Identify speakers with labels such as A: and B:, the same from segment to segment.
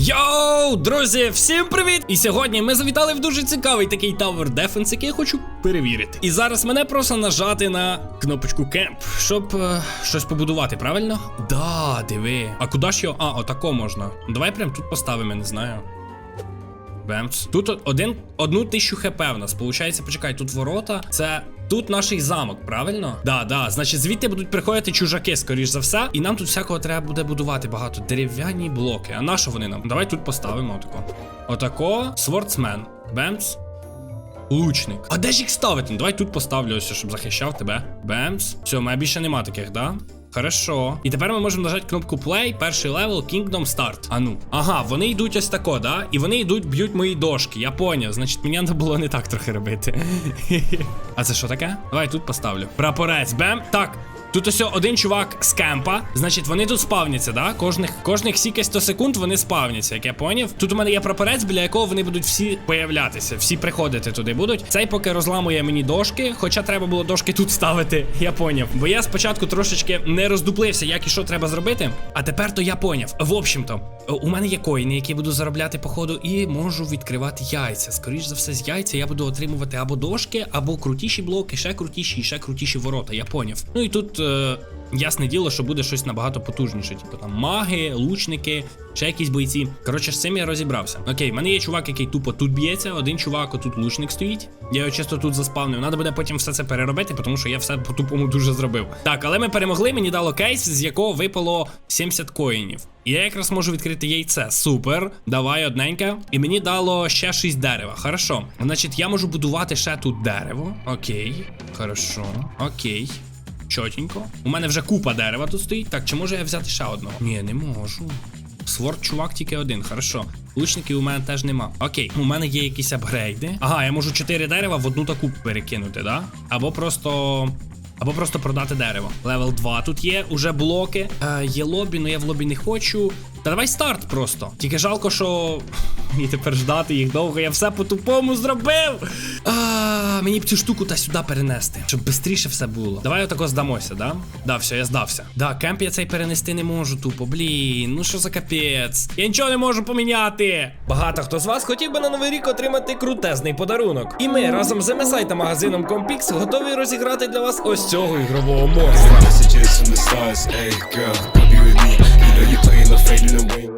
A: Йоу, друзі, всім привіт! І сьогодні ми завітали в дуже цікавий такий Tower Defense, який я хочу перевірити. І зараз мене просто нажати на кнопочку Camp, щоб е, щось побудувати, правильно? Да, диви. А куди ж його? А, отако можна. Давай прям тут поставимо, я не знаю. Бемц. Тут один, одну тисячу хп в нас. Получається, почекай, тут ворота. Це тут наш замок, правильно? Да, да. Значить, звідти будуть приходити чужаки, скоріш за все. І нам тут всякого треба буде будувати багато. Дерев'яні блоки. А на що вони нам? Давай тут поставимо отако. Отако. Свордсмен. Бемс. Лучник. А де ж їх ставити? Давай тут поставлю ось, щоб захищав тебе. Бемс. Все, мене більше нема таких, да? Хорошо. І тепер ми можемо нажати кнопку Play, перший левел, Kingdom Start. А ну. Ага, вони йдуть ось тако, да? І вони йдуть, б'ють мої дошки. Я поняв. Значить, мені треба було не так трохи робити. а це що таке? Давай тут поставлю. Прапорець, бем. Так. Тут ось один чувак з кемпа. Значить, вони тут спавняться, да? Кожних, кожних сіки 100 секунд вони спавняться, як я поняв. Тут у мене є прапорець, біля якого вони будуть всі появлятися, всі приходити туди будуть. Цей поки розламує мені дошки, хоча треба було дошки тут ставити, я поняв. Бо я спочатку трошечки не роздуплився, як і що треба зробити. А тепер то я поняв. В общем-то, у мене є коїни, які буду заробляти по ходу, і можу відкривати яйця. Скоріш за все, з яйця я буду отримувати або дошки, або крутіші блоки, ще крутіші і ще крутіші ворота. Я поняв. Ну і тут. Е... Ясне діло, що буде щось набагато потужніше. Типу там маги, лучники, ще якісь бойці. Коротше, з цим я розібрався. Окей, в мене є чувак, який тупо тут б'ється. Один чувак, отут лучник стоїть. Я його чисто тут заспавнив. Надо буде потім все це переробити, тому що я все по-тупому дуже зробив. Так, але ми перемогли, мені дало кейс, з якого випало 70 коїнів. Я якраз можу відкрити яйце. Супер. Давай одненьке. І мені дало ще 6 дерева. Хорошо. Значить, я можу будувати ще тут дерево. Окей. Хорошо. Окей. Чотенько. У мене вже купа дерева тут стоїть. Так, чи можу я взяти ще одного? Ні, не можу. Сворд чувак тільки один, хорошо. Лучників у мене теж нема. Окей, у мене є якісь апгрейди. Ага, я можу 4 дерева в одну таку перекинути, да? Або просто. Або просто продати дерево. Левел 2 тут є, уже блоки. Е, є лобі, але я в лобі не хочу. Та давай старт просто. Тільки жалко, що мені тепер ждати їх довго. Я все по-тупому зробив. А, мені б цю штуку та сюди перенести, щоб швидше все було. Давай отако здамося, да? Да, все, я здався. Да, кемп я цей перенести не можу тупо. Блін, ну що за капець? Я нічого не можу поміняти. Багато хто з вас хотів би на новий рік отримати крутезний подарунок. І ми разом з MSI та магазином Compix готові розіграти для вас ось цього ігрового монстра.
B: fading away.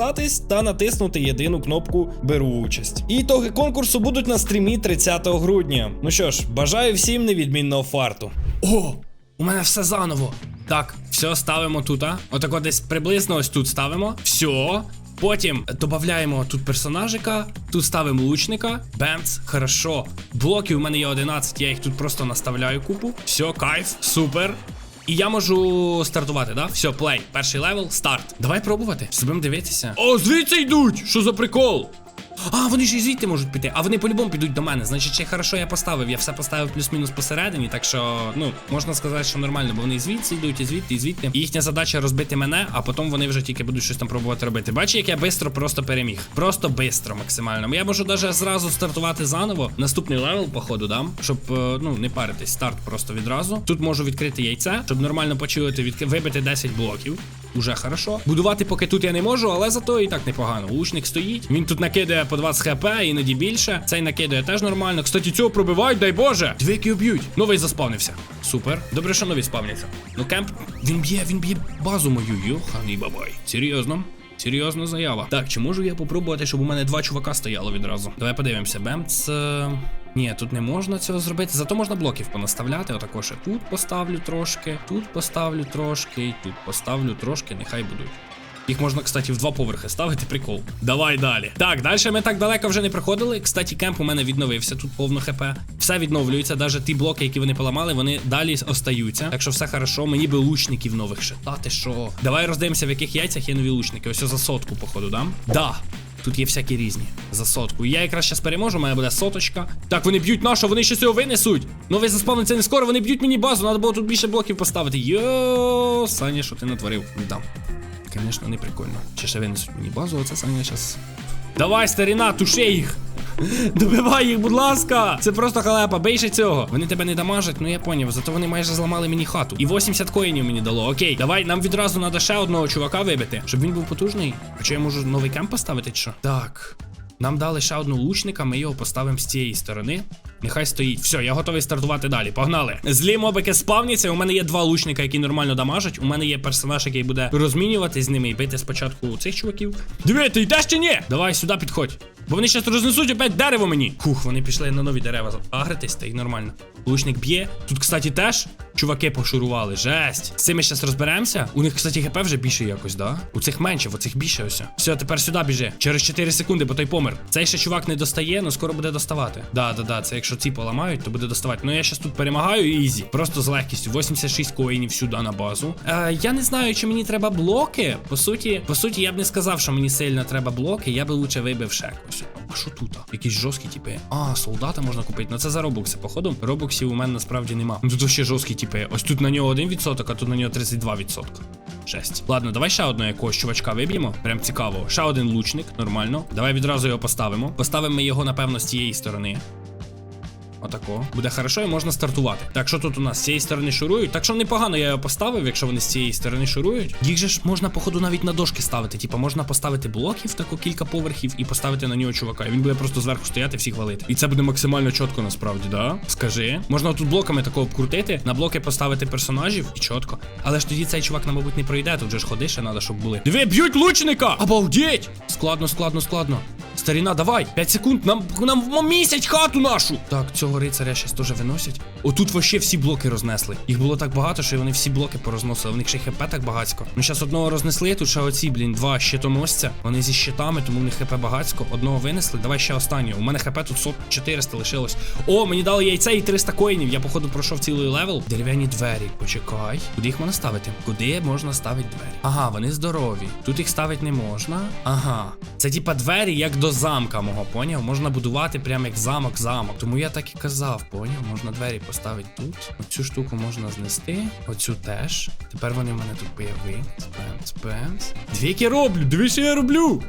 A: підписатись та натиснути єдину кнопку Беру участь. Ітоги конкурсу будуть на стрімі 30 грудня. Ну що ж, бажаю всім невідмінного фарту. О! У мене все заново. Так, все ставимо тут, а? Отако десь приблизно ось тут ставимо. Все. Потім додаємо тут персонажика, тут ставимо лучника. Бемц, хорошо. Блоків у мене є 11, я їх тут просто наставляю купу. Все, кайф, супер. І я можу стартувати, да? Все, плей. Перший левел, старт. Давай пробувати. Будемо дивитися. О, звідси йдуть! Що за прикол? А, вони ж і звідти можуть піти. А вони по-любому підуть до мене. Значить, ще хорошо я поставив. Я все поставив плюс-мінус посередині, так що, ну, можна сказати, що нормально, бо вони і звідси йдуть, і звідти, і звідти. І їхня задача розбити мене, а потім вони вже тільки будуть щось там пробувати робити. Бачиш, як я бистро просто переміг. Просто бистро максимально. Я можу навіть зразу стартувати заново. Наступний левел, походу, дам, щоб е, ну не паритись. Старт просто відразу. Тут можу відкрити яйце, щоб нормально почувати, відк... вибити 10 блоків. Уже хорошо. Будувати поки тут я не можу, але зато і так непогано. Лучник стоїть. Він тут накидає по 20 хп, іноді більше. Цей накидає теж нормально. Кстати, цього пробивають, дай Боже. Двіки б'ють. Новий заспавнився. Супер. Добре, що нові спавняться. Ну, кемп, він б'є, він б'є базу мою. Йоханий бабай. Серйозно. Серйозна заява. Так, чи можу я попробувати, щоб у мене два чувака стояло відразу? Давай подивимося. Бемц. е, Ні, тут не можна цього зробити. Зато можна блоків понаставляти. Отако ще тут поставлю трошки, тут поставлю трошки, і тут поставлю трошки, нехай будуть. Їх можна, кстати, в два поверхи ставити, прикол. Давай далі. Так, далі ми так далеко вже не проходили. Кстати, кемп у мене відновився тут повно хп. Все відновлюється, навіть ті блоки, які вони поламали, вони далі остаються. Так що все хорошо. Мені би лучників нових ще. Ти що? Давай роздивимося, в яких яйцях є нові лучники. Ось за сотку, походу, дам? Да. Тут є всякі різні. За сотку. Я якраз зараз переможу, мене буде соточка. Так, вони б'ють нашу, вони щось його винесуть. Новий заспавниться не скоро, вони б'ють мені базу, треба було тут більше блоків поставити. Йо, Саня, що ти натворив? Да. Звісно, не прикольно. Чи ще винесуть мені базу, оце Саня зараз. Давай, старіна, туши їх! Добивай їх, будь ласка! Це просто халепа, бейше цього. Вони тебе не дамажать, ну я поняв, зато вони майже зламали мені хату. І 80 коїнів мені дало. Окей, давай, нам відразу треба ще одного чувака вибити, щоб він був потужний. Хоча я можу новий кемп поставити, чи що? Так. Нам дали ще одну лучника, ми його поставимо з цієї сторони. Нехай стоїть. Все, я готовий стартувати далі. Погнали. Злі мобики спавняться. У мене є два лучника, які нормально дамажать. У мене є персонаж, який буде розмінювати з ними і бити спочатку цих чуваків. Диви, ти йдеш чи ні? Давай сюди підходь. Бо вони зараз рознесуть опять дерево мені. Хух, вони пішли на нові дерева. Агритись, та й нормально. Лучник б'є. Тут, кстати, теж чуваки пошурували. Жесть. З цими зараз розберемося. У них, кстати, хп вже більше якось, да? У цих менше, в оцих більше ось. Все, тепер сюди біжи. Через 4 секунди, бо той помер. Цей ще чувак не достає, але скоро буде доставати. Да, да, да. Це якщо ці поламають, то буде доставати. Ну я зараз тут перемагаю ізі. Просто з легкістю. 86 коїнів сюди на базу. Е, я не знаю, чи мені треба блоки. По суті, по суті, я б не сказав, що мені сильно треба блоки. Я би лучше вибив ще якось. А що тут? Якісь жорсткі типи. А, солдата можна купити. Ну це за робокси, походу. Робоксів у мене насправді нема. Ну тут ще жорсткі типи. Ось тут на нього 1%, а тут на нього 32%. Жесть. Ладно, давай ще одного якогось чувачка виб'ємо. Прям цікаво. Ще один лучник, нормально. Давай відразу його поставимо. Поставимо його, напевно, з цієї сторони. Отако. Буде хорошо і можна стартувати. Так, що тут у нас з цієї сторони шурують? Так що непогано я його поставив, якщо вони з цієї сторони шурують. Їх же ж можна, походу, навіть на дошки ставити. Типа можна поставити блоків, тако кілька поверхів, і поставити на нього чувака. І він буде просто зверху стояти, всіх валити. І це буде максимально чітко, насправді, да? Скажи. Можна тут блоками такого обкрутити, на блоки поставити персонажів і чітко. Але ж тоді цей чувак, нам, мабуть, не пройде. Тут же ж ходи, ще треба, щоб були. Диви, б'ють лучника! Обалдеть! Складно, складно, складно. Старіна, давай! 5 секунд, нам, нам місяць хату нашу! Так, цього рицаря щас теж виносять. Отут вообще всі блоки рознесли. Їх було так багато, що вони всі блоки порозносили. В них ще хп так багацько. Ну зараз одного рознесли, тут ще оці, блін, два щитоносця. Вони зі щитами, тому в них хп багацько. Одного винесли. Давай ще останнього. У мене хп тут 100, 400 лишилось. О, мені дали яйце і 300 коїнів. Я, походу, пройшов цілий левел. Дерев'яні двері. Почекай. Куди їх можна ставити? Куди можна ставити двері? Ага, вони здорові. Тут їх ставити не можна. Ага. Це типа двері, як до замка мого, поняв? Можна будувати прямо як замок-замок. Тому я так і казав, поняв? Можна двері поставити тут. Оцю штуку можна знести. Оцю теж. Тепер вони в мене тут появились. Пемс, пемс. Двіки роблю! Що я роблю!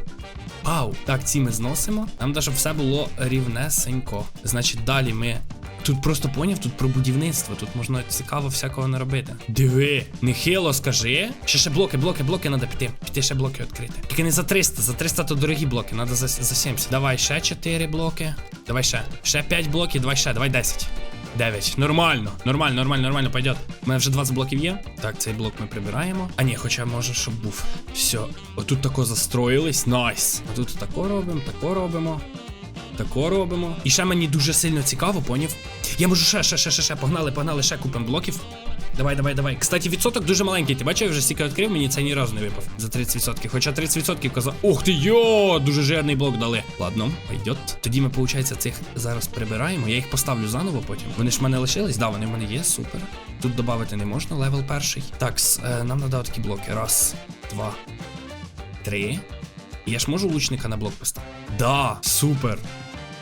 A: Пау! Так, ці ми зносимо. Нам даже все було рівнесенько. Значить, далі ми. Тут просто поняв, тут про будівництво, тут можна цікаво всякого наробити. Диви, нехило скажи. Ще ще блоки, блоки, блоки треба піти. Піти ще блоки відкрити. Тільки не за 300, за 300 то дорогі блоки, треба за, за 70. Давай ще 4 блоки. Давай ще. Ще 5 блоків, давай ще, давай 10. 9. Нормально, нормально, нормально, нормально, пойдет. У мене вже 20 блоків є. Так, цей блок ми прибираємо. А ні, хоча може, щоб був. Все. Отут тако застроїлись. Найс. Отут тако робимо, тако робимо. Тако робимо. І ще мені дуже сильно цікаво, поняв? Я можу ще, ще, ще, ще, ще. Погнали, погнали, ще купимо блоків. Давай, давай, давай. Кстати, відсоток дуже маленький. Ти бачив, я вже стільки відкрив, мені це ні разу не випав. За 30%. Хоча 30% казав. Ух ти йо! Дуже жирний блок дали. Ладно, пойдет. Тоді ми, виходить, цих зараз прибираємо. Я їх поставлю заново потім. Вони ж в мене лишились, да, вони в мене є, супер. Тут додати не можна, левел перший. Так, е, нам треба такі блоки. Раз, два, три, Я ж можу лучника на блок поставити? Да, супер.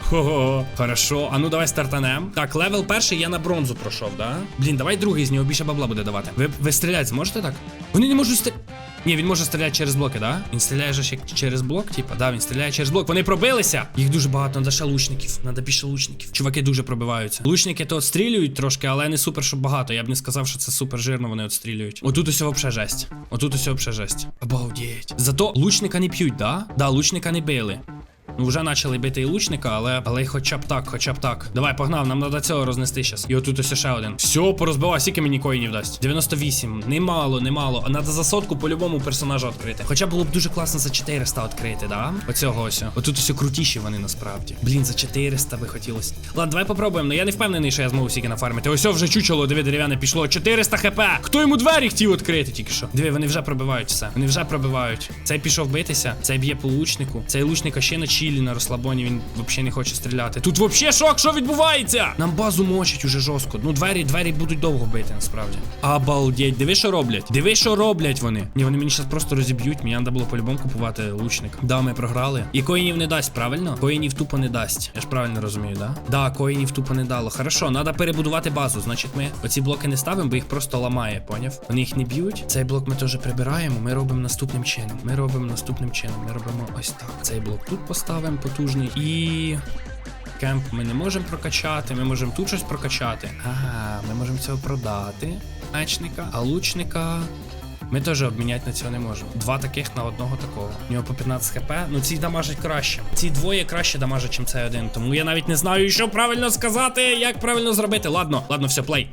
A: Хо-хо, хорошо. А ну давай стартанем. Так, левел перший я на бронзу пройшов, да? Блін, давай другий з нього більше бабла буде давати. Ви, ви стріляти зможете так? Вони не можуть стріляти. Ні, він може стріляти через блоки, да? Він стріляє же як через блок, типа, да, він стріляє через блок. Вони пробилися. Їх дуже багато, треба ще лучників. Треба більше лучників. Чуваки дуже пробиваються. Лучники то отстрілюють трошки, але не супер, щоб багато. Я б не сказав, що це супер жирно, вони отстрілюють. Отут усе вообще жесть. Отут усе вообще жесть. Обалдеть. Зато лучника не п'ють, да? Да, лучника не били. Ну, вже почали бити і лучника, але але хоча б так, хоча б так. Давай, погнав, нам треба цього рознести щас. І отут ось ще один. Все, порозбивав, скільки мені коїнів дасть. 98. Немало, немало. А треба за сотку по-любому персонажа відкрити. Хоча було б дуже класно за 400 відкрити, да? Оцього ось. Отут ось крутіші вони насправді. Блін, за 400 би хотілося. Ладно, давай попробуємо. Ну я не впевнений, що я зможу стільки нафармити. Ось вже чучело, диви, дерев'яне пішло. 400 хп. Хто йому двері хотів відкрити тільки що? Диви, вони вже пробивають все. Вони вже пробивають. Цей пішов битися, цей б'є по лучнику. Цей лучника ще на чілі на розслабоні. Він взагалі не хоче стріляти. Тут взагалі шок, що відбувається? Нам базу мочать уже жорстко. Ну, двері, двері будуть довго бити, насправді. Обалдеть, диви, що роблять. Диви, що роблять вони. Ні, вони мені зараз просто розіб'ють. Мені треба було по-любому купувати лучник. Да, ми програли. І коїнів не дасть, правильно? Коїнів тупо не дасть. Я ж правильно розумію, да? Да, коїнів тупо не дало. Хорошо, треба перебудувати базу. Значить, ми оці блоки не ставимо, бо їх просто ламає, поняв? Вони їх не б'ють. Цей блок ми теж прибираємо. Ми робимо наступним чином. Ми робимо наступним чином. Ми робимо ось так. Цей блок тут поставимо потужний і. Кемп ми не можемо прокачати, ми можемо тут щось прокачати. Ага, ми можемо цього продати. Мечника, а лучника. Ми теж обміняти на цього не можемо. Два таких на одного такого. У нього по 15 хп. Ну ці дамажать краще. Ці двоє краще дамажать, ніж цей один. Тому я навіть не знаю, що правильно сказати, як правильно зробити. Ладно, ладно, все, плей.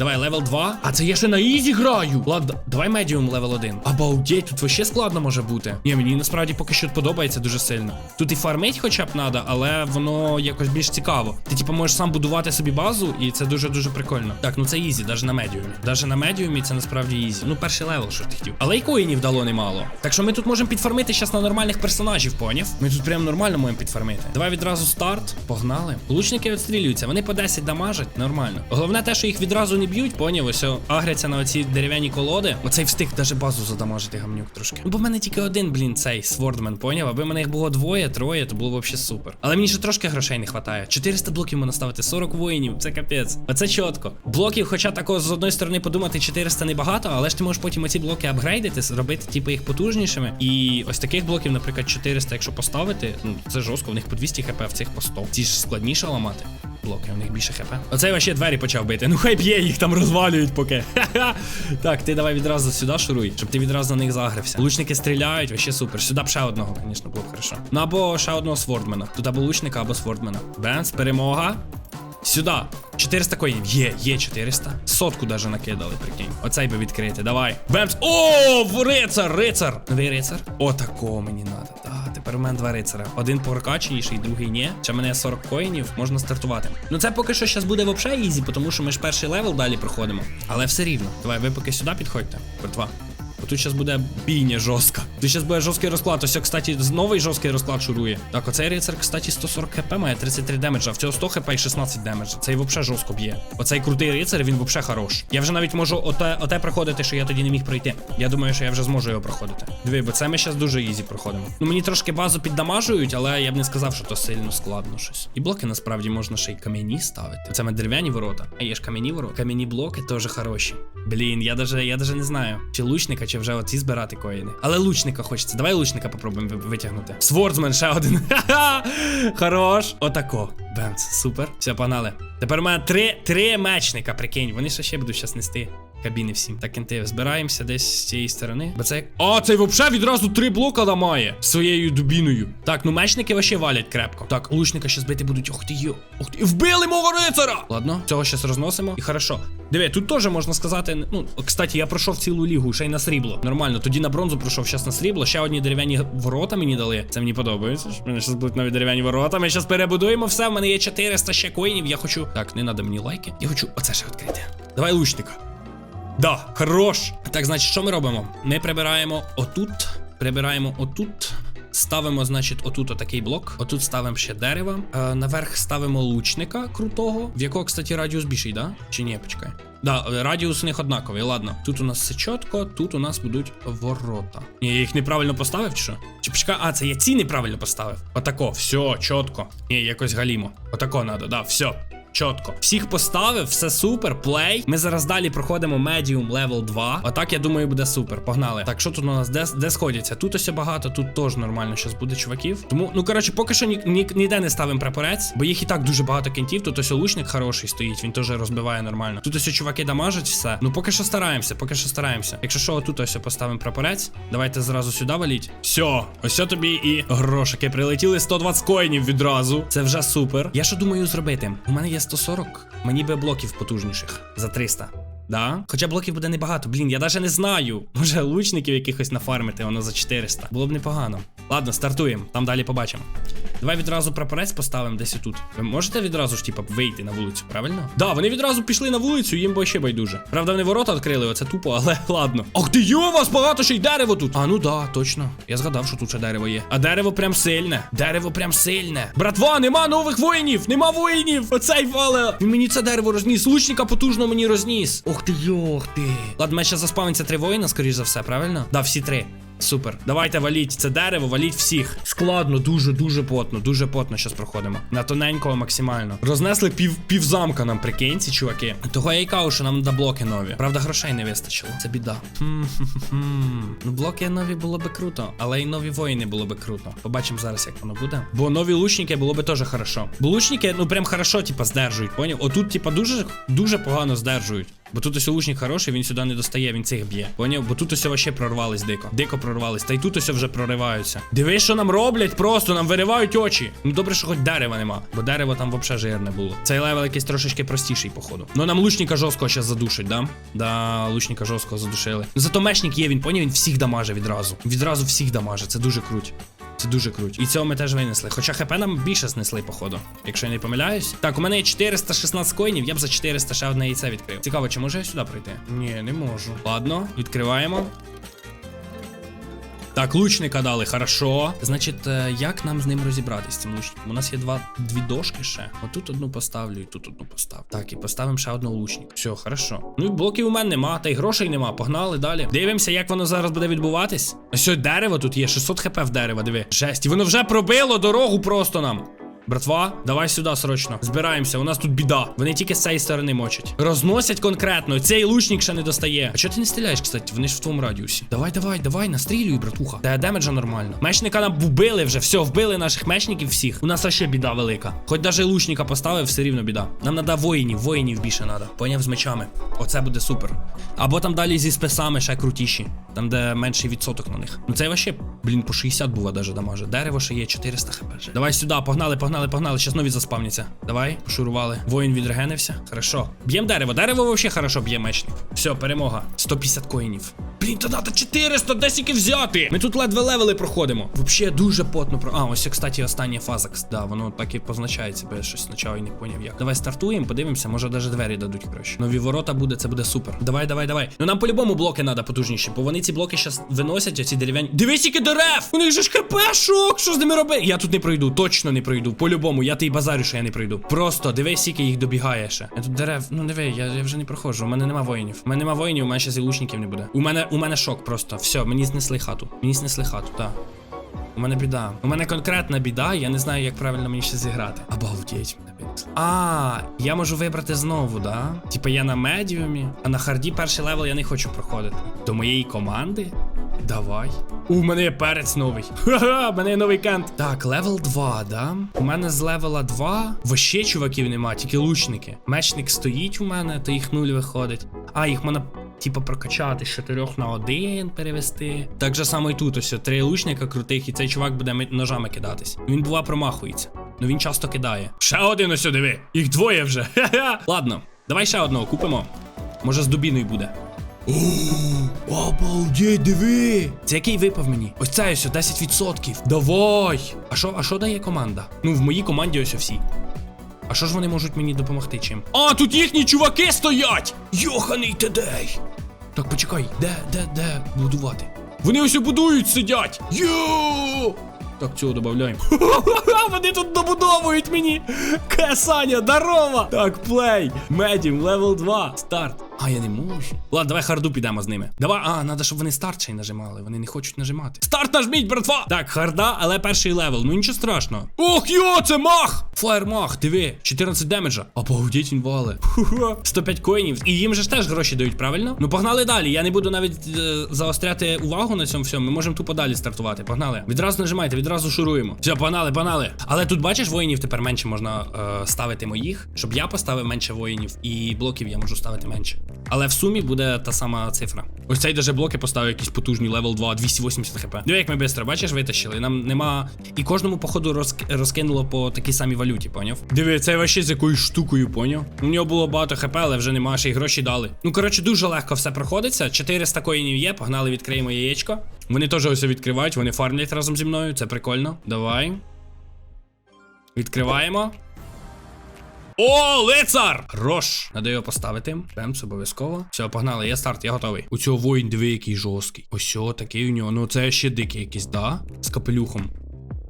A: Давай, левел 2. А це я ще на ізі граю. Ладно, давай медіум левел 1. Обалдеть, тут вообще складно може бути. Ні, мені насправді поки що подобається дуже сильно. Тут і фармить хоча б надо, але воно якось більш цікаво. Ти типу можеш сам будувати собі базу, і це дуже-дуже прикольно. Так, ну це ізі, навіть на медіумі. Навіть на медіумі це насправді ізі. Ну, перший левел, що ти хотів. Але й коїнів дало немало. Так що ми тут можемо підфармити зараз на нормальних персонажів, поняв? Ми тут прям нормально можемо підфармити. Давай відразу старт. Погнали. Лучники відстрілюються, вони по 10 дамажать, нормально. Головне те, що їх відразу не б'ють, поняв, ось агряться на оці дерев'яні колоди. Оцей встиг даже базу задамажити гамнюк трошки. Ну, бо в мене тільки один, блін, цей свордмен, поняв. Аби в мене їх було двоє, троє, то було взагалі супер. Але мені ще трошки грошей не вистачає. 400 блоків можна ставити, 40 воїнів, це капець. Оце чітко. Блоків, хоча такого з одної сторони подумати, 400 небагато, але ж ти можеш потім оці блоки апгрейдити, зробити типу їх потужнішими. І ось таких блоків, наприклад, 400, якщо поставити, ну це жорстко, в них по 200 хп, в цих по 100. Ці ж складніше ламати. Блоки, у них більше хп. Оцей вообще двері почав бити. Ну хай б'є, їх там розвалюють поки. Так, ти давай відразу сюди шуруй, щоб ти відразу на них загрився. Лучники стріляють, вообще супер. Сюди б ще одного, звісно, було б хорошо. Ну або ще одного свордмена. Тут або лучника, або свордмена. Бенс, перемога. Сюди. 400 коїнів. Є, є 400. Сотку даже накидали, прикинь. Оцей би відкрити. Давай. Бемс. О, рицар, рицар. Новий рицар. О, такого мені надо. Да, тепер у мене два рицара. Один прокаченіший, другий ні. Ще мене 40 коїнів, можна стартувати. Ну це поки що зараз буде вообще ізі, тому що ми ж перший левел далі проходимо. Але все рівно. Давай, ви поки сюди підходьте. Братва. Тут зараз буде бійня жорстка. Тут зараз буде жорсткий розклад. Ось, кстати, новий жорсткий розклад шурує. Так, оцей рицар, кстати, 140 хп має 33 демеджа. В цього 100 хп і 16 демеджа. Цей взагалі жорстко б'є. Оцей крутий рицар, він взагалі хорош. Я вже навіть можу оте, оте проходити, що я тоді не міг пройти. Я думаю, що я вже зможу його проходити. Диви, бо це ми зараз дуже ізі проходимо. Ну мені трошки базу піддамажують, але я б не сказав, що то сильно складно щось. І блоки насправді можна ще й кам'яні ставити. Це ми дерев'яні ворота. А є ж кам'яні ворота. Кам'яні блоки теж хороші. Блін, я даже, я даже не знаю, чи лучника, чи вже оці збирати коїни. Але лучника хочеться. Давай лучника попробуємо витягнути. Свордсмен ще один. Ха-ха! Хорош. Отако. Бемц, супер. Все, погнали. Тепер у мене три, три мечника, прикинь. Вони ще ще будуть щас нести. Кабіни всім. Так, кінти, збираємося десь з цієї сторони. Бо це. А, цей взагалі відразу три блока ламає своєю дубіною. Так, ну мечники вообще валять крепко. Так, лучника щас бити будуть. Ох ти йо. Ох ти. Вбили мого рицара! Ладно, цього щас розносимо. І хорошо. Диви, тут теж можна сказати. Ну, кстати, я пройшов цілу лігу, ще й на срібло. Нормально. Тоді на бронзу пройшов, щас на срібло. Ще одні дерев'яні ворота мені дали. Це мені подобається. Мене щас будуть нові дерев'яні ворота. Ми щас перебудуємо все. В мене є 400 ще коїнів. Я хочу. Так, не треба мені лайки. Я хочу оце ще відкрити. Давай лучника. Да, хорош. Так, значить, що ми робимо? Ми прибираємо отут, прибираємо отут. Ставимо, значить, отут отакий блок. Отут ставимо ще дерево. Е, наверх ставимо лучника крутого, в якого, кстати, радіус більший, да? Чи ні, почекай. Да, радіус у них однаковий, ладно. Тут у нас все чітко, тут у нас будуть ворота. Ні, я їх неправильно поставив, чи що? Чи почекай, а, це я ці неправильно поставив. Отако, все, чітко. Ні, якось галімо. Отако надо, да, все. Чітко. Всіх поставив, все супер, плей. Ми зараз далі проходимо медіум левел 2. Отак, я думаю, буде супер. Погнали. Так, що тут у нас? Де, де сходяться? Тут ось багато, тут теж нормально зараз буде чуваків. Тому, ну коротше, поки що ні, ні, ніде не ставимо прапорець, бо їх і так дуже багато кінтів. Тут ось лучник хороший стоїть, він теж розбиває нормально. Тут ось чуваки дамажать все. Ну поки що стараємося, поки що стараємося. Якщо що, тут ось поставимо прапорець, давайте зразу сюди валіть. Все, ось тобі і грошики прилетіли 120 коїнів відразу. Це вже супер. Я що думаю зробити? У мене є 140, мені би блоків потужніших за 300. Да? Хоча блоків буде небагато. Блін, я навіть не знаю. Може лучників якихось нафармити, воно за 400. Було б непогано. Ладно, стартуємо. Там далі побачимо. Давай відразу прапорець поставимо десь отут. Ви можете відразу ж, типа, вийти на вулицю, правильно? Да, вони відразу пішли на вулицю, їм бо ще байдуже. Правда, вони ворота відкрили, оце тупо, але ладно. Ах ти йо, у вас багато ще й дерево тут. А ну да, точно. Я згадав, що тут ще дерево є. А дерево прям сильне. Дерево прям сильне. Братва, нема нових воїнів! Нема воїнів! Оцей вале! Він мені це дерево розніс. Лучника потужно мені розніс. Ох ти йох ти. Ладно, мене ще заспавниться три воїна, скоріш за все, правильно? Да, всі три. Супер. Давайте валіть це дерево, валіть всіх. Складно, дуже, дуже потно, дуже потно зараз проходимо. На тоненького максимально. Рознесли пів, пів замка нам, прикинь, ці чуваки. Того я й кажу, що нам на блоки нові. Правда, грошей не вистачило. Це біда. Ну, блоки нові було би круто, але й нові воїни було би круто. Побачимо зараз, як воно буде. Бо нові лучники було би теж хорошо. Бо лучники, ну прям хорошо, типа, здержують, поняв? Отут, типа, дуже, дуже погано здержують. Бо тут ось лучник хороший, він сюди не достає, він цих б'є. Поняв? Бо тут ось вообще прорвались дико. Дико прорвались. Та й тут ось вже прориваються. Дивись, що нам роблять, просто нам виривають очі. Ну добре, що хоч дерева нема, бо дерево там вообще жирне було. Цей левел якийсь трошечки простіший, походу. Ну нам лучника жорсткого ще задушить, да? Да, лучника жорсткого задушили. Зато мечник є, він поняв, він всіх дамаже відразу. Відразу всіх дамаже. Це дуже круть. Це дуже круто. І цього ми теж винесли. Хоча хп нам більше знесли, походу. Якщо я не помиляюсь. Так, у мене є 416 коїнів, я б за 400 ще одне яйце відкрив. Цікаво, чи можу я сюди прийти? Ні, не можу. Ладно, відкриваємо. Так, лучника дали, хорошо. Значить, е, як нам з ним розібратися цим лучником? У нас є два дві дошки ще. Отут одну поставлю і тут одну поставлю. Так, і поставимо ще одного лучника. Все, хорошо. Ну і блоків у мене нема, та й грошей нема. Погнали далі. Дивимося, як воно зараз буде відбуватись. Ось дерево тут є, 600 хп в дерево, диви. Жесть, воно вже пробило дорогу просто нам. Братва, давай сюди срочно. Збираємося, у нас тут біда. Вони тільки з цієї сторони мочать. Розносять конкретно. Цей лучник ще не достає. А чого ти не стріляєш, кстати? Вони ж в твоєму радіусі. Давай, давай, давай, настрілюй, братуха. Та демеджа нормально. Мечника нам вбили вже. Все, вбили наших мечників всіх. У нас ще біда велика. Хоч даже лучника поставив, все рівно біда. Нам треба воїнів, воїнів більше треба. Поняв з мечами. Оце буде супер. Або там далі зі списами ще крутіші. Там, де менший відсоток на них. Ну це вообще, блін, по 60 бува даже дамаже. Дерево ще є 400 хп. Давай сюди, погнали, погнали, погнали. Щас нові заспавняться. Давай, пошурували. Воїн відрегенився. Хорошо. Б'єм дерево. Дерево вообще хорошо б'є мечник. Все, перемога. 150 коїнів. Блін, то треба 400, де сіки взяти. Ми тут ледве левели проходимо. Вообще дуже потно про. А, ось, кстати, остання фаза. Да, воно так і позначається, бо я щось спочатку не поняв як. Давай стартуємо, подивимося, може навіть двері дадуть краще. Нові ворота буде, це буде супер. Давай, давай, давай. Ну нам по-любому блоки треба потужніші, бо вони ці блоки зараз виносять, оці дерев'яні. Дивись, які дерев! У них же ж хп, шок! Що з ними робити? Я тут не пройду, точно не пройду. По-любому, я тобі базарю, що я не пройду. Просто дивись, скільки їх добігає ще. Я тут дерев, ну диви, я, я вже не проходжу. У мене нема воїнів. У мене нема воїнів, у мене ще і лучників не буде. У мене у мене шок просто. Все, мені знесли хату. Мені знесли хату, так. У мене біда. У мене конкретна біда, я не знаю, як правильно мені ще зіграти. Обалдеть мене біда. А, я можу вибрати знову, да? Типа я на медіумі, а на харді перший левел я не хочу проходити. До моєї команди? Давай. У мене є перець новий. Ха-ха, в мене є новий кент. Так, левел 2, да? У мене з левела 2 вообще чуваків нема, тільки лучники. Мечник стоїть у мене, то їх нуль виходить. А, їх можна Типа прокачати з 4 на 1 перевести. Так же само і тут ось три лучника крутих, і цей чувак буде ножами кидатись. Він бува промахується. Ну він часто кидає. Ще один ось диви. Їх двоє вже. Ладно, давай ще одного купимо. Може з дубіною буде. О, обалдеть, диви! Це який випав мені? Ось це ось 10%. Давай! А що, а що дає команда? Ну, в моїй команді ось всі. А що ж вони можуть мені допомогти чим? А, тут їхні чуваки стоять! Йоханий тедей! Так, почекай, де, де, де будувати? Вони ось будують, сидять! Йо! Так, цього додаємо. Вони тут добудовують мені! Кесаня, здорово! Так, плей! Медім, левел 2, старт. А, я не можу. Ладно, давай харду підемо з ними. Давай, а, треба, щоб вони старт ще й нажимали. Вони не хочуть нажимати. Старт нажміть, братва! Так, харда, але перший левел. Ну нічого страшного. Ох, йо, це мах! Флаєр мах, диви, 14 демеджа. А погодіть він вали. Ху-ху. 105 коїнів. І їм же ж теж гроші дають, правильно? Ну погнали далі. Я не буду навіть е, заостряти увагу на цьому всьому. Ми можемо тупо далі стартувати. Погнали. Відразу нажимайте, відразу шуруємо. Все, погнали, погнали. Але тут бачиш, воїнів тепер менше можна е, ставити моїх, щоб я поставив менше воїнів, і блоків я можу ставити менше. Але в сумі буде та сама цифра. Ось цей даже блоки поставив якісь потужні левел 2, 280 хп. Диви, як ми швидко, бачиш, витащили. Нам нема. І кожному, походу, розк... розкинуло по такій самій валюті, поняв? Диви, цей вообще з якоюсь штукою, поняв? У нього було багато хп, але вже нема, ще й гроші дали. Ну, коротше, дуже легко все проходиться. 400 коїнів є, погнали, відкриємо яєчко. Вони теж ось відкривають, вони фармлять разом зі мною. Це прикольно. Давай. Відкриваємо. О, лицар! Рош! Надо його поставити. Бемс, обов'язково. Все, погнали, я старт, я готовий. У цього воїн, диви, який жорсткий. Ось такий у нього. Ну це ще дикий якийсь, да? З капелюхом.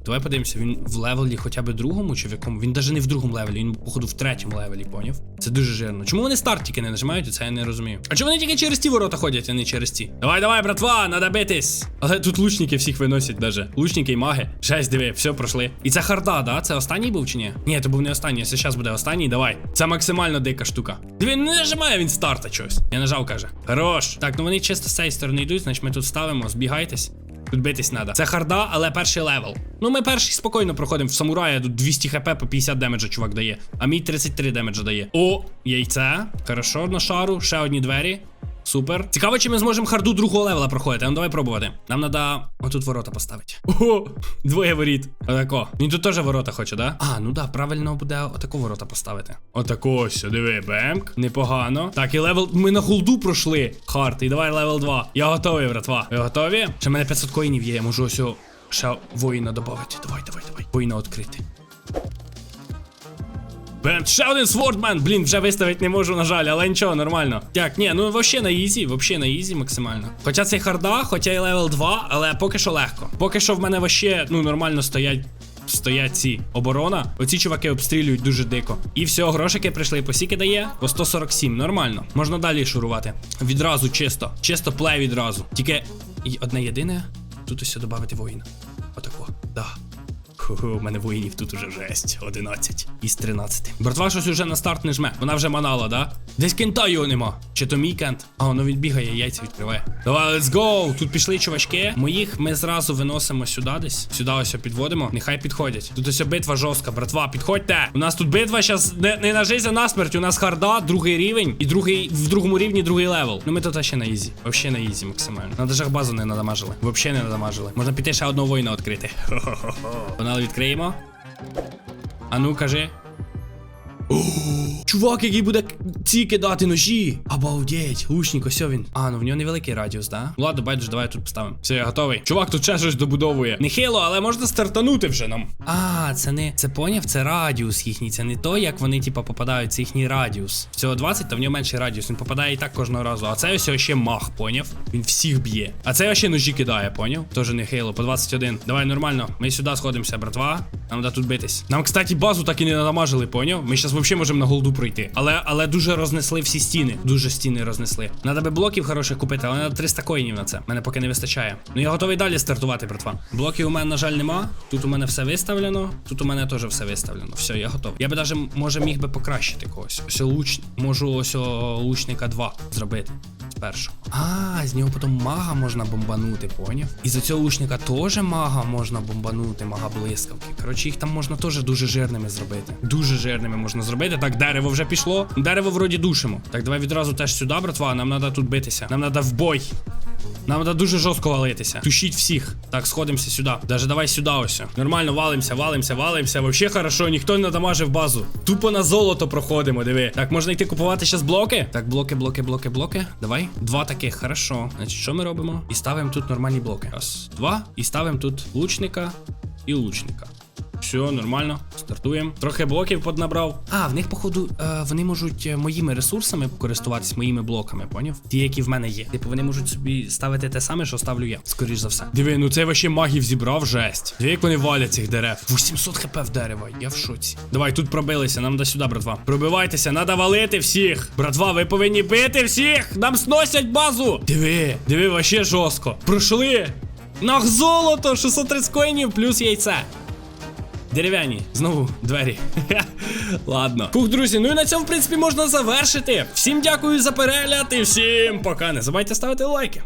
A: Давай подивимося, він в левелі хоча б другому чи в якому? Він навіть не в другому левелі, він, походу, в третьому левелі, поняв? Це дуже жирно. Чому вони старт тільки не нажимають, це я не розумію. А чому вони тільки через ті ворота ходять, а не через ті? Давай, давай, братва, надо битись. Але тут лучники всіх виносять даже. Лучники і маги. Жесть, диви, все пройшли. І це харда, да? Це останній був чи ні? Ні, це був не останній, це зараз буде останній. Давай. Це максимально дика штука. Диви, не нажимає він старта щось. Я нажав, каже. Хорош. Так, ну вони чисто з цієї сторони йдуть, значить ми тут ставимо, збігайтесь. Тут битись треба. Це харда, але перший левел. Ну ми перший спокійно проходимо в самурая. Тут 200 хп по 50 демеджа чувак дає. А мій 33 демеджа дає. О, яйце. Хорошо, на шару. Ще одні двері. Супер. Цікаво, чи ми зможемо харду другого левела проходити. Ну давай пробувати. Нам треба отут ворота поставити. О, двоє воріт. Отако. Він тут теж ворота хоче, да? А, ну да, правильно буде отако ворота поставити. Отако ось, диви, бемк. Непогано. Так, і левел. Ми на холду пройшли. Хард, і давай левел 2. Я готовий, братва. Ви готові? Ще в мене 500 коїнів є, я можу ось ще воїна додати. Давай, давай, давай. Воїна відкрити. Бем, ще один свордмен, блін, вже виставити не можу, на жаль, але нічого, нормально. Так, ні, ну вообще на ізі, вообще на ізі максимально. Хоча це харда, хоча й левел 2, але поки що легко. Поки що в мене вообще, ну, нормально стоять. Стоять ці оборона. Оці чуваки обстрілюють дуже дико. І все, грошики прийшли. По сіки дає по 147. Нормально. Можна далі шурувати. Відразу чисто. Чисто плей відразу. Тільки і одне єдине. Тут ось додати воїна. Отако. Да. У мене воїнів тут уже жесть. 11 із 13. Братва щось уже на старт не жме. Вона вже манала, да? Десь кента його нема. Чи то мій кент? А, воно він бігає, яйця відкриває. Давай, let's go! Тут пішли чувачки. Моїх ми зразу виносимо сюди десь. Сюди ось підводимо. Нехай підходять. Тут ось битва жорстка, братва, підходьте. У нас тут битва зараз не, не на жизнь, а на смерть. У нас харда, другий рівень, і другий в другому рівні другий левел. Ну ми тут ще на ізі. Вообще на ізі максимально. Надо ж базу не надамажили. Вообще не надамажили. Можна піти ще одного воїна відкрити. Хо-хо-хо. Відкриємо. Ану, ну кажи. Чувак, який буде ці кидати ножі. Обалдеть, лучник, ось він. А, ну в нього невеликий радіус, да? Ладно, байдуже, давай тут поставимо. Все, я готовий. Чувак тут ще щось добудовує. Не хило, але можна стартанути вже нам. А, це не. Це поняв, це радіус їхній. Це не то, як вони, типа, попадають, це їхній радіус. Всього 20, то в нього менший радіус. Він попадає і так кожного разу. А це ось ще мах, поняв? Він всіх б'є. А це ще ножі кидає, поняв? Тоже не хейло, по 21. Давай нормально. Ми сюди сходимося, братва. Нам треба тут битись. Нам, кстати, базу так і не надамажили, поняв? Ми зараз взагалі можемо на голду пройти. Але, але дуже рознесли всі стіни. Дуже стіни рознесли. Надо би блоків хороших купити, але треба 300 коїнів на це. Мене поки не вистачає. Ну я готовий далі стартувати, братва. Блоків у мене, на жаль, нема. Тут у мене все виставлено. Тут у мене теж все виставлено. Все, я готовий. Я би навіть може, міг би покращити когось. Ось луч... можу ось лучника 2 зробити. Спершу. А, з нього потім мага можна бомбанути, поняв? І за цього лучника теж мага можна бомбанути, мага блискавки. Коротше, їх там можна теж дуже жирними зробити. Дуже жирними можна зробити. Так, дерево вже пішло. Дерево вроді душимо. Так, давай відразу теж сюди, братва. Нам треба тут битися. Нам треба в бой. Нам треба дуже жорстко валитися. Тушіть всіх. Так, сходимося сюди. Даже давай сюди ось. Нормально валимося, валимося, валимося. Вообще хорошо, ніхто не надамажив базу. Тупо на золото проходимо, диви. Так, можна йти купувати зараз блоки. Так, блоки, блоки, блоки, блоки. Давай. Два таких, хорошо. Значить, що ми робимо? І ставимо тут нормальні блоки. Раз, два. І ставимо тут лучника і лучника. Все, нормально. Стартуємо. Трохи блоків поднабрав. А, в них, походу, е, вони можуть е, моїми ресурсами користуватись моїми блоками, поняв? Ті, які в мене є. Типу, вони можуть собі ставити те саме, що ставлю я. Скоріш за все. Диви, ну це вообще магів зібрав жесть. Диви, як вони валять цих дерев. 800 хп в дерева, я в шоці. Давай, тут пробилися, нам до сюди, братва. Пробивайтеся, надо валити всіх. Братва, ви повинні бити всіх! Нам сносять базу! Диви, диви, вообще жорстко. Пройшли! Нах золото! 630 коїнів плюс яйце. Дерев'яні, знову двері. Ладно. Фух, друзі, ну і на цьому, в принципі, можна завершити. Всім дякую за перегляд і всім пока. Не забувайте ставити лайки.